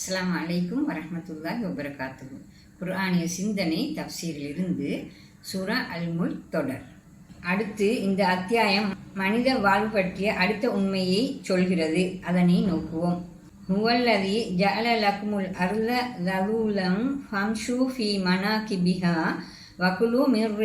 அஸ்லாம் அலைக்கும் வரஹ்மத்துல்லாஹி வபரகாத்துஹு. குர்ஆனிய சிந்தனை தப்சீரிலிருந்து சூரா அல்முல் தொடர். அடுத்து இந்த அத்தியாயம் மனித வாழ்வு பற்றிய அடுத்த உண்மையை சொல்கிறது. அதனை நோக்குவோம். ஹுவல்லதி ஜல லக்முல் அர்ல லகுலம் ஃபம்ஷு ஃபி மனாகிபிஹா வகுலு மிர்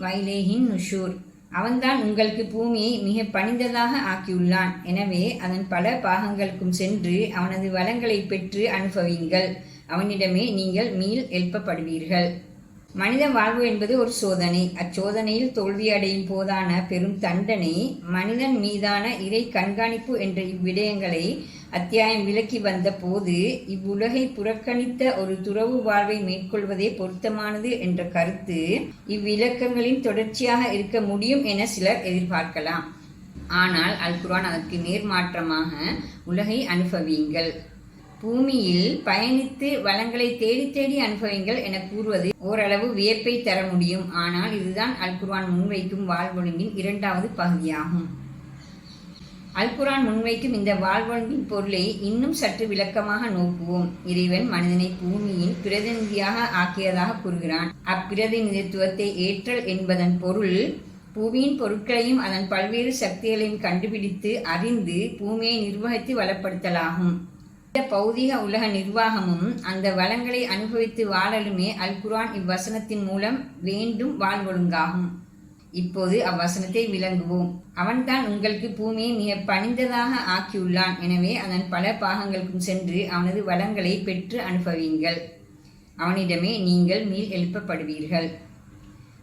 வைலேஹின் நுஷூர். அவன்தான் உங்களுக்கு பூமியை மிக பணிந்ததாக ஆக்கியுள்ளான். எனவே அதன் பல பாகங்களுக்கும் சென்று அவனது வளங்களை பெற்று அனுபவியுங்கள். அவனிடமே நீங்கள் மீள் எழுப்பப்படுவீர்கள். மனித வாழ்வு என்பது ஒரு சோதனை. அச்சோதனையில் தோல்வியடையும் போதான பெரும் தண்டனை மனிதன் மீதான இறை கண்காணிப்பு என்ற இவ்விடயங்களை அத்தியாயம் விலக்கி வந்த போது இவ்வுலகை புறக்கணித்த ஒரு துறவு வாழ்வை மேற்கொள்வதே பொருத்தமானது என்ற கருத்து இவ்விலக்கங்களின் தொடர்ச்சியாக இருக்க முடியும் என சிலர் எதிர்பார்க்கலாம். ஆனால் அல் குரான் அதற்கு நேர்மாற்றமாக உலகை அனுபவியுங்கள். பூமியில் பயணித்து வளங்களை தேடி தேடி அனுபவிங்கள் என கூறுவது ஓரளவு வியப்பை தர முடியும். ஆனால் இதுதான் அல் குர்வான் முன்வைக்கும் வாழ்வொழுங்கின் இரண்டாவது பகுதியாகும். அல்குரான் முன்வைக்கும் இந்த வாழ்வொழுங்கின் பொருளை இன்னும் சற்று விளக்கமாக நோக்குவோம். இறைவன் மனிதனை பூமியின் பிரதிநிதியாக ஆக்கியதாக கூறுகிறான். அப்பிரதிநிதித்துவத்தை ஏற்றல் என்பதன் பொருள் பூமியின் பொருட்களையும் அதன் பல்வேறு சக்திகளையும் கண்டுபிடித்து அறிந்து பூமியை நிர்வகித்து வளப்படுத்தலாகும். இந்த பௌதிக உலக நிர்வாகமும் அந்த வளங்களை அனுபவித்து வாழலுமே அல்குரான் இவ்வசனத்தின் மூலம் வேண்டும் வாழ்வொழுங்காகும். இப்போது அவ்வசனத்தை விளங்குவோம். அவன்தான் உங்களுக்கு பூமியை மிக பணிந்ததாக ஆக்கியுள்ளான். எனவே அதன் பல பாகங்களுக்கும் சென்று அவனது வளங்களை பெற்று அனுபவியுங்கள். அவனிடமே நீங்கள் மீள் எழுப்பப்படுவீர்கள்.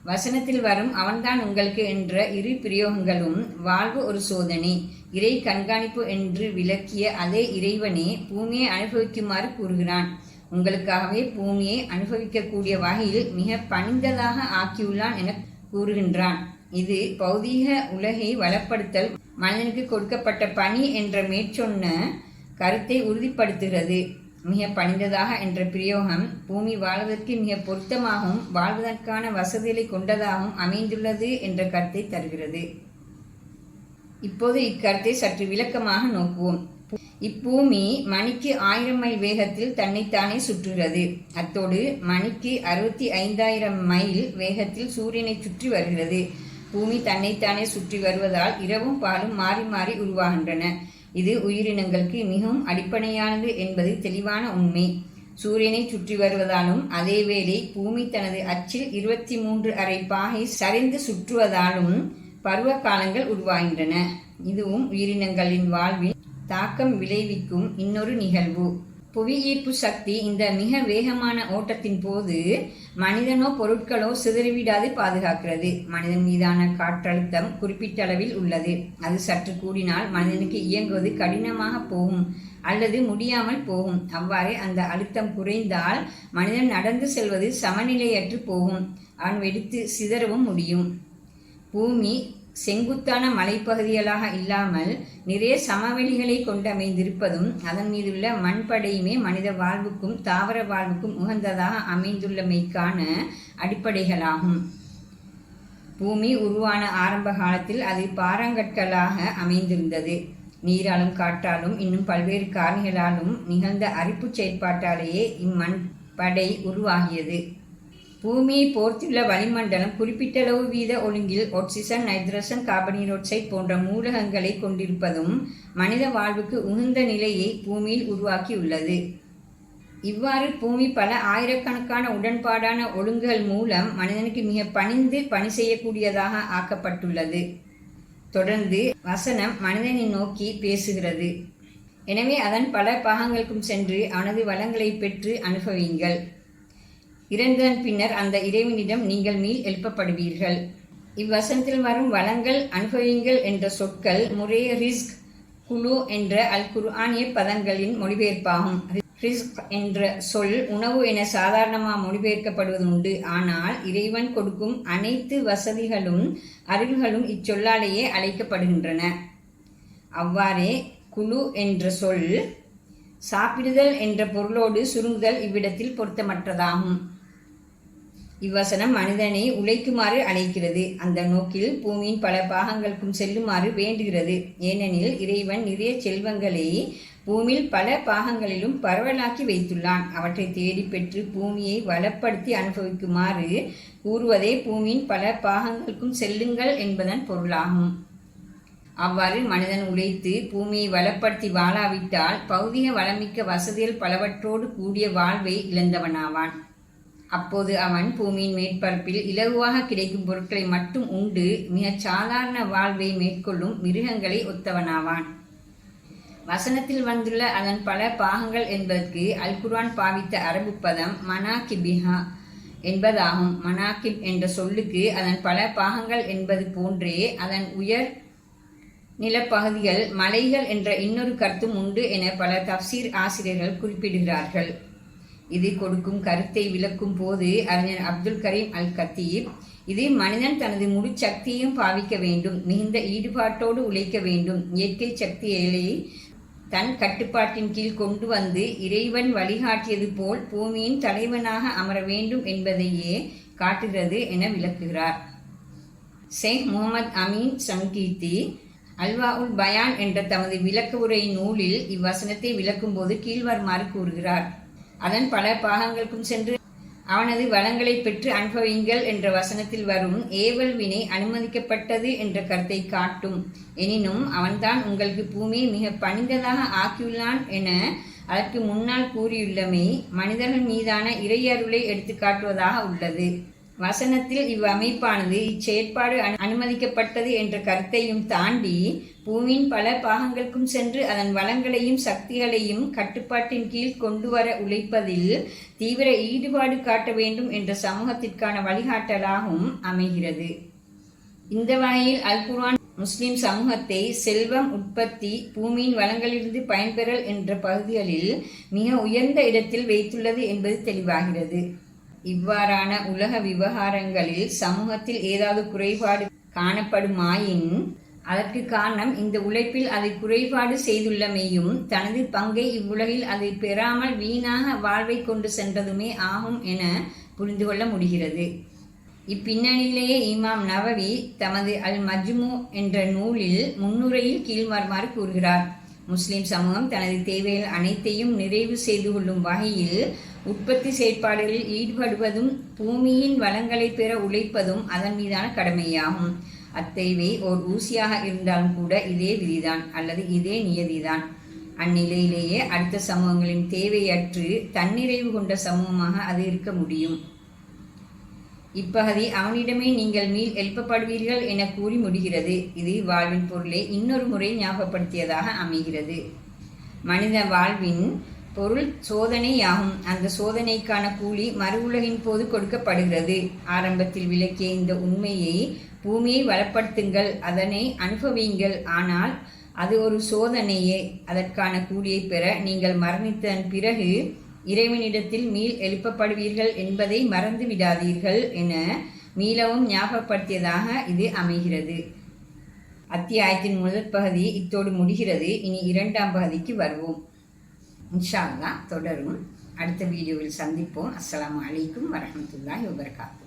வசனத்தில் வரும் அவன்தான் உங்களுக்கு என்ற இரு பிரயோகங்களும் வாழ்வு ஒரு சோதனை. இறை கண்காணிப்பு என்று விளக்கிய அதே இறைவனே பூமியை அனுபவிக்குமாறு கூறுகிறான். உங்களுக்காகவே பூமியை அனுபவிக்கக்கூடிய வகையில் மிக பணிந்ததாக ஆக்கியுள்ளான் என கூறுகின்றான். இது பௌதீக உலகை வளப்படுத்தல் மனிதனுக்கு கொடுக்கப்பட்ட பணி என்ற மேற்சொன்ன கருத்தை உறுதிப்படுத்துகிறது. மிக பணிந்ததாக என்ற பிரயோகம் பூமி வாழ்வதற்கு மிக பொருத்தமாகவும் வாழ்வதற்கான வசதிகளை கொண்டதாகவும் அமைந்துள்ளது என்ற கருத்தை தருகிறது. இப்போது இக்கருத்தை சற்று விளக்கமாக நோக்குவோம். இப்பூமி மணிக்கு ஆயிரம் மைல் வேகத்தில் தன்னைத்தானே சுற்றுகிறது. அத்தோடு மணிக்கு அறுபத்தி ஐந்தாயிரம் மைல் வேகத்தில் சூரியனை சுற்றி வருகிறது. பூமி தன்னைத்தானே சுற்றி வருவதால் இரவும் பாலும் மாறி மாறி உருவாகின்றன. இது உயிரினங்களுக்கு மிகவும் அடிப்படையானது என்பது தெளிவான உண்மை. சூரியனை சுற்றி வருவதாலும் அதேவேளை பூமி தனது அச்சில் இருபத்தி மூன்று அரை பாகை சரிந்து சுற்றுவதாலும் பருவ காலங்கள் உருவாகின்றன. இதுவும் உயிரினங்களின் வாழ்வில் தாக்கம் விளைவிக்கும் இன்னொரு நிகழ்வு. புவி ஈர்ப்பு சக்தி இந்த மிக வேகமான ஓட்டத்தின் போது மனிதனோ பொருட்களோ சிதறிவிடாது பாதுகாக்கிறது. மனிதன் மீதான காற்றழுத்தம் குறிப்பிட்ட அளவில் உள்ளது. அது சற்று கூடினால் மனிதனுக்கு இயங்குவது கடினமாக போகும் அல்லது முடியாமல் போகும். அவ்வாறே அந்த அழுத்தம் குறைந்தால் மனிதன் நடந்து செல்வது சமநிலையற்று போகும். அவன் வெடித்து சிதறவும் முடியும். பூமி செங்குத்தான மலைப்பகுதிகளாக இல்லாமல் நிறைய சமவெளிகளை கொண்டமைந்திருப்பதும் அதன் மீதுள்ள மண்படையுமே மனித வாழ்வுக்கும் தாவர வாழ்வுக்கும் உகந்ததாக அமைந்துள்ளமைக்கான அடிப்படைகளாகும். பூமி உருவான ஆரம்ப காலத்தில் அது பாறாங்கற்களாக அமைந்திருந்தது. நீராலும் காற்றாலும் இன்னும் பல்வேறு காரணிகளாலும் நிகழ்ந்த அரிப்பு செயற்பாட்டாலேயே இம்மண் படை உருவாகியது. பூமியை போர்த்துள்ள வளிமண்டலம் குறிப்பிட்டளவு வீத ஒழுங்கில் ஒக்சிசன் நைட்ரசன் கார்பனீரோட்சைட் போன்ற மூலகங்களை கொண்டிருப்பதும் மனித வாழ்வுக்கு உகந்த நிலையை பூமியில் உருவாக்கியுள்ளது. இவ்வாறு பூமி பல ஆயிரக்கணக்கான உடன்பாடான ஒழுங்குகள் மூலம் மனிதனுக்கு மிக பணிந்து பணி செய்யக்கூடியதாக ஆக்கப்பட்டுள்ளது. தொடர்ந்து வசனம் மனிதனை நோக்கி பேசுகிறது. எனவே அதன் பல பாகங்களுக்கும் சென்று அவனது வளங்களை பெற்று அனுபவியுங்கள். இறந்ததன் பின்னர் அந்த இறைவனிடம் நீங்கள் மீள் எழுப்பப்படுவீர்கள். இவ்வசனத்தில் வரும் வளங்கள் அனுபவியுங்கள் என்ற சொற்கள் முறைய ரிஸ்க் குழு என்ற அல் குர்ஆனிய பதங்களின் மொழிபெயர்ப்பாகும். ரிஸ்க் என்ற சொல் உணவு என சாதாரணமாக மொழிபெயர்க்கப்படுவது உண்டு ஆனால் இறைவன் கொடுக்கும் அனைத்து வசதிகளும் அருள்களும் இச்சொல்லாலேயே அழைக்கப்படுகின்றன. அவ்வாறே குழு என்ற சொல் சாப்பிடுதல் என்ற பொருளோடு சுருங்குதல் இவ்விடத்தில் பொருத்தமற்றதாகும். இவ்வசனம் மனிதனை உழைக்குமாறு அழைக்கிறது. அந்த நோக்கில் பூமியின் பல பாகங்களுக்கும் செல்லுமாறு வேண்டுகிறது. ஏனெனில் இறைவன் நிறைய செல்வங்களை பூமியில் பல பாகங்களிலும் பரவலாக்கி வைத்துள்ளான். அவற்றை தேடி பெற்று பூமியை வளப்படுத்தி அனுபவிக்குமாறு கூறுவதே பூமியின் பல பாகங்களுக்கும் செல்லுங்கள் என்பதன் பொருளாகும். அவ்வாறு மனிதன் உழைத்து பூமியை வளப்படுத்தி வாழாவிட்டால் பௌதிக வளமிக்க வசதிகள் பலவற்றோடு கூடிய வாழ்வை இழந்தவனாவான். அப்போது அவன் பூமியின் மேற்பரப்பில் இலகுவாக கிடைக்கும் பொருட்களை மட்டும் உண்டு மிகச் சாதாரண வாழ்வை மேற்கொள்ளும் மிருகங்களை ஒத்தவனாவான். வசனத்தில் வந்துள்ள அதன் பல பாகங்கள் என்பதற்கு அல்குர்வான் பாவித்த அரபு பதம் மனாகிபிஹா என்பதாகும். மனாகிப் என்ற சொல்லுக்கு அதன் பல பாகங்கள் என்பது போன்றே அதன் உயர் நிலப்பகுதிகள் மலைகள் என்ற இன்னொரு கருத்தும் உண்டு என பல தப்சீர் ஆசிரியர்கள் குறிப்பிடுகிறார்கள். இது கொடுக்கும் கருத்தை விளக்கும் போது அறிஞர் அப்துல் கரீம் அல் கத்தீப் இது மனிதன் தனது முழு சக்தியையும் பாவிக்க வேண்டும் மிகுந்த ஈடுபாட்டோடு உழைக்க வேண்டும். இயற்கை சக்தி சக்திகளை தன் கட்டுப்பாட்டின் கீழ் கொண்டு வந்து இறைவன் வழிகாட்டியது போல் பூமியின் தலைவனாக அமர வேண்டும் என்பதையே காட்டுகிறது என விளக்குகிறார். ஷேக் முகமது அமீன் சங்கீர்த்தி அல்வா உல் பயான் என்ற தமது விளக்க உரை நூலில் இவ்வசனத்தை விளக்கும்போது கீழ்வருமாறு கூறுகிறார். அதன் பல பாகங்களுக்கும் சென்று அவனது வளங்களை பெற்று அனுபவிங்கள் என்ற வசனத்தில் வரும் ஏவல் வினை அனுமதிக்கப்பட்டது என்ற கருத்தை காட்டும். எனினும் அவன்தான் உங்களுக்கு பூமியை மிக பணிந்ததாக ஆக்கியுள்ளான் என அதற்கு முன்னால் கூறியுள்ளமை மனிதர்கள் மீதான இறையருளை எடுத்து காட்டுவதாக உள்ளது. வசனத்தில் இவ்வமைப்பானது இச்செயற்பாடு அனுமதிக்கப்பட்டது என்ற கருத்தையும் தாண்டி பூமியின் பல பாகங்களுக்கும் சென்று அதன் வளங்களையும் சக்திகளையும் கட்டுப்பாட்டின் கீழ் கொண்டு வர உழைப்பதில் தீவிர ஈடுபாடு காட்ட வேண்டும் என்ற சமூகத்திற்கான வழிகாட்டலாகவும் அமைகிறது. இந்த வகையில் அல்குர்வான் முஸ்லிம் சமூகத்தை செல்வம் உற்பத்தி பூமியின் வளங்களிலிருந்து பயன்பெறல் என்ற பகுதிகளில் மிக உயர்ந்த இடத்தில் வைத்துள்ளது என்பது தெளிவாகிறது. இவ்வாறான உலக விவகாரங்களில் சமூகத்தில் ஏதாவது குறைபாடு காணப்படுமாயின் அதற்கு காரணம் இந்த உழைப்பில் அதை குறைபாடு செய்துள்ளமையும் தனது பங்கை இவ்வுலகில் அதை பெறாமல் வீணாக வாழ்வை கொண்டு சென்றதுமே ஆகும் என புரிந்து கொள்ள முடிகிறது. இப்பின்னணியிலேயே இமாம் நவவி தமது அல் மஜ்மு என்ற நூலில் முன்னுரையில் கீழ்மாறுமாறு கூறுகிறார். முஸ்லிம் சமூகம் தனது தேவைகள் அனைத்தையும் நிறைவு செய்து கொள்ளும் வகையில் உற்பத்தி செயற்பாடுகளில் ஈடுபடுவதும் பூமியின் வளங்களை பெற உழைப்பதும் அதன் மீதான கடமையாகும். அத்தேவை ஓர் ஊசியாக இருந்தாலும் கூட இதே விதிதான் அல்லது இதே நியதிதான். அந்நிலையிலேயே அடுத்த சமூகங்களின் தேவையற்று தன்னிறைவு கொண்ட சமூகமாக அது இருக்க முடியும். இப்பகுதி அவனிடமே நீங்கள் மீள் எழுப்பப்படுவீர்கள் என கூறி முடிகிறது. இது வாழ்வின் பொருளை இன்னொரு முறை ஞாபகப்படுத்தியதாக அமைகிறது. மனித வாழ்வின் பொருள் சோதனையாகும். அந்த சோதனைக்கான கூலி மறு உலகின் போது கொடுக்கப்படுகிறது. ஆரம்பத்தில் விளக்கிய இந்த உண்மையை பூமியை வளப்படுத்துங்கள் அதனை அனுபவியுங்கள் ஆனால் அது ஒரு சோதனையே. அதற்கான கூலியை பெற நீங்கள் மரணித்ததன் பிறகு இறைவனிடத்தில் மீள் எழுப்பப்படுவீர்கள் என்பதை மறந்து விடாதீர்கள் என மீளவும் ஞாபகப்படுத்தியதாக இது அமைகிறது. அத்தியாயத்தின் முதல் பகுதி இத்தோடு முடிகிறது. இனி இரண்டாம் பகுதிக்கு வருவோம். இன்ஷா தொடரும். அடுத்த வீடியோவில் சந்திப்போம். அஸ்லாம் வலைக்கும் வரமத்துல்லாஹி வபர்காத்.